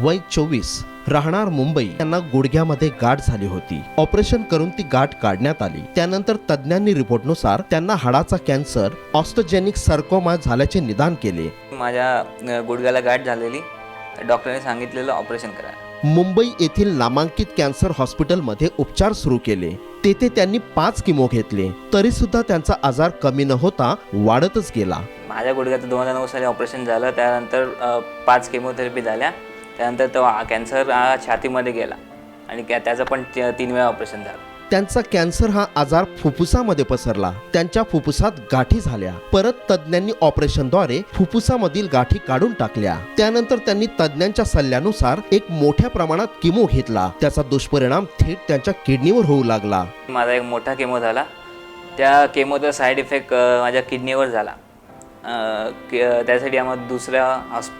वय चोवीस राहणार मुंबई. यांना गुडघ्यामध्ये गाठ झाली होती. ऑपरेशन करून ती गाठ काढण्यात आली. त्यानंतर तज्ज्ञांनी रिपोर्टनुसार त्यांना हाडाचा कॅन्सर ऑस्टोजेनिक सर्कोमा झाल्याचे निदान केले. माझ्या गुडघ्याला गाठ झालेली. डॉक्टरने सांगितलेलं ऑपरेशन करा. मुंबई येथील नामांकित कॅन्सर हॉस्पिटलमध्ये उपचार सुरू केले. तेथे त्यांनी पाच किमो घेतले. तरी सुद्धा त्यांचा आजार कमी न होता वाढतच गेला. माझ्या गुडघ्याचं दोन हजार नऊ साली ऑपरेशन झालं. त्यानंतर पाच केमोथेरपी झाल्या. त्यानंतर तो कॅन्सर हा छातीमध्ये गेला आणि त्या- त्याचं पण तीन वेळा ऑपरेशन झालं. त्यांचा कॅन्सर हा आजार फुफ्फुसामध्ये पसरला. त्यांच्या फुफ्फुसात गाठी झाल्या. परत तज्ज्ञांनी ऑपरेशनद्वारे फुफ्फुसामधील गाठी काढून टाकल्या. त्यानंतर त्यांनी तज्ज्ञांच्या सल्ल्यानुसार एक मोठ्या प्रमाणात किमो घेतला. त्याचा दुष्परिणाम थेट त्यांच्या किडनीवर होऊ लागला. माझा एक मोठा केमो झाला. त्या केमोचा साईड इफेक्ट माझ्या किडनीवर झाला. त्यासाठी आम्हाला दुसऱ्या हॉस्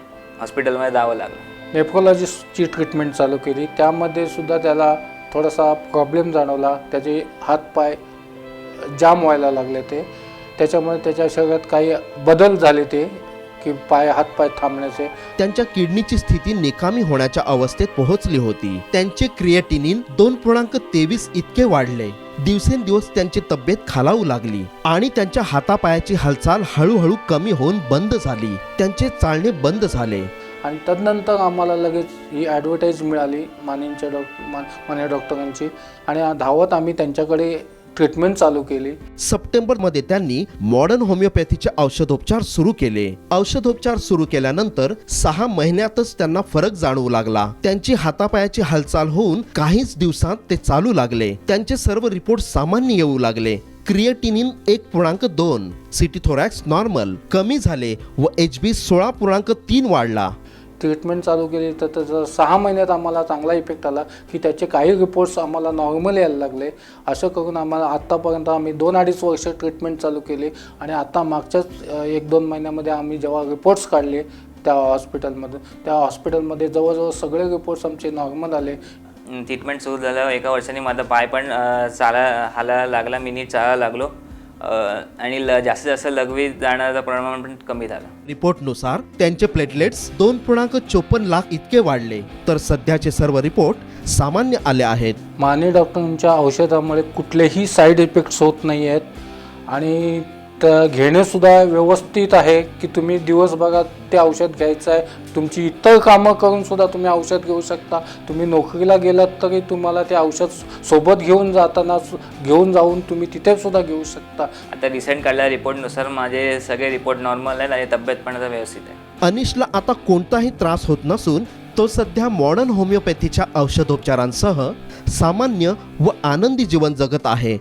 हॉस्पिटलमध्ये जावं लागलं. नेफ्रोलॉजिस्टची ट्रीटमेंट चालू केली. त्यामध्ये सुद्धा त्याला थोडासा प्रॉब्लेम जाणवला. त्याचे हातपाय जाम व्हायला लागले ते. त्याच्यामुळे त्याच्या शरीरात काही बदल झाले ते की पाय हातपाय थांबण्याचे. त्यांच्या किडनीची स्थिती निकामी होण्याच्या अवस्थेत पोहोचली होती. त्यांचे क्रिएटिनिन दोन पूर्णांक तेवीस इतके वाढले. दिवसेंदिवस त्यांची तब्येत खालावू लागली आणि त्यांच्या हातापायाची हालचाल हळूहळू कमी होऊन बंद झाली. त्यांचे चालणे बंद झाले. आणि तदनंतर आम्हाला लगेच ही ॲडव्हर्टाईज मिळाली मानेंच्या डॉक् माने डॉक्टरांची आणि धावत आम्ही त्यांच्याकडे ट्रीटमेंट चालू केली. सप्टेंबरमध्ये त्यांनी मॉडर्न होमिओपॅथीचे औषधोपचार सुरू केले. औषधोपचार सुरू केल्यानंतर सहा महिन्यातच त्यांना फरक जाणवू लागला. त्यांची हातापायाची हालचाल होऊन काहीच दिवसात ते चालू लागले. त्यांचे सर्व रिपोर्ट सामान्य येऊ लागले. क्रिएटिनिन एक पूर्णांक दोन सिटीथोरॅक्स नॉर्मल कमी झाले व एच बी सोळा पूर्णांक तीन वाढला. ट्रीटमेंट चालू केली तर त्याचा सहा महिन्यात आम्हाला चांगला इफेक्ट आला की त्याचे काही रिपोर्ट्स आम्हाला नॉर्मल यायला लागले. असं करून आम्हाला आत्तापर्यंत आम्ही दोन अडीच वर्ष ट्रीटमेंट चालू केली आणि आत्ता मागच्याच एक दोन महिन्यामध्ये आम्ही जेव्हा रिपोर्ट्स काढले त्या हॉस्पिटलमधून त्या हॉस्पिटलमध्ये जवळजवळ सगळे रिपोर्ट्स आमचे नॉर्मल आले. ट्रीटमेंट सुरू झाल्यावर एका वर्षाने माझा पाय पण चाला हालायला लागला मी नीट चालायला लागलो. आणि ल जास्तीत जास्त लघवी जाण्याचं प्रमाण पण कमी झालं. रिपोर्टनुसार त्यांचे प्लेटलेट्स दोन पूर्णांक चोपन्न लाख इतके वाढले. तर सध्याचे सर्व रिपोर्ट सामान्य आले आहेत. माने डॉक्टरांच्या औषधामुळे कुठलेही साईड इफेक्ट्स होत नाही आहेत आणि त्या घेणेसुद्धा व्यवस्थित आहे की तुम्ही दिवसभरात ते औषध घ्यायचं आहे. तुमची इतर कामं करून सुद्धा तुम्ही औषध घेऊ शकता. तुम्ही नोकरीला गेलात तरी तुम्हाला ते औषध सोबत घेऊन जाताना घेऊन जाऊन तुम्ही तिथे सुद्धा घेऊ शकता. आता रिसेंट काढलेल्या रिपोर्टनुसार माझे सगळे रिपोर्ट नॉर्मल आहेत आणि तब्येत पण आता व्यवस्थित आहे. अनिशला आता कोणताही त्रास होत नसून तो सध्या मॉडर्न होमिओपॅथीच्या औषधोपचारांसह सामान्य व आनंदी जीवन जगत आहे.